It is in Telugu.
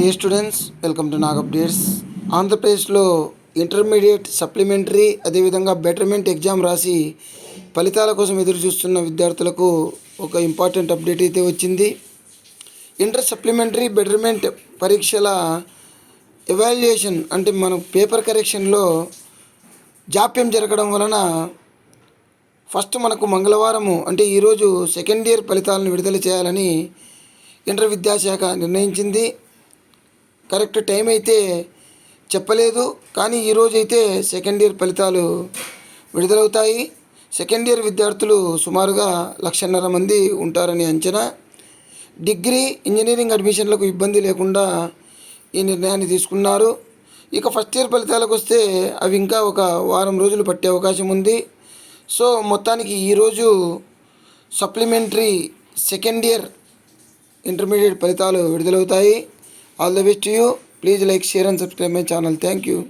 Dear students welcome to Nag updates ఆంధ్రప్రదేశ్లో ఇంటర్మీడియట్ సప్లిమెంటరీ అదేవిధంగా బెటర్మెంట్ ఎగ్జామ్ రాసి ఫలితాల కోసం ఎదురు చూస్తున్న విద్యార్థులకు ఒక ఇంపార్టెంట్ అప్డేట్ అయితే వచ్చింది ఇంటర్ సప్లిమెంటరీ బెటర్మెంట్ పరీక్షల ఎవాల్యుయేషన్ అంటే మనం పేపర్ కరెక్షన్లో జాప్యం జరగడం వలన ఫస్ట్ మనకు మంగళవారము అంటే ఈరోజు సెకండ్ ఇయర్ ఫలితాలను విడుదల చేయాలని ఇంటర్ విద్యాశాఖ నిర్ణయించింది కరెక్ట్ టైం అయితే చెప్పలేదు కానీ ఈరోజు అయితే సెకండ్ ఇయర్ ఫలితాలు విడుదలవుతాయి సెకండ్ ఇయర్ విద్యార్థులు సుమారుగా లక్షన్నర మంది ఉంటారని అంచనా డిగ్రీ ఇంజనీరింగ్ అడ్మిషన్లకు ఇబ్బంది లేకుండా ఈ నిర్ణయాన్ని తీసుకున్నారు ఇక ఫస్ట్ ఇయర్ ఫలితాలకు వస్తే అవి ఇంకా ఒక వారం రోజులు పట్టే అవకాశం ఉంది సో మొత్తానికి ఈరోజు సప్లిమెంటరీ సెకండ్ ఇయర్ ఇంటర్మీడియట్ ఫలితాలు విడుదలవుతాయి All the best to you. Please like, share and subscribe my channel. Thank you.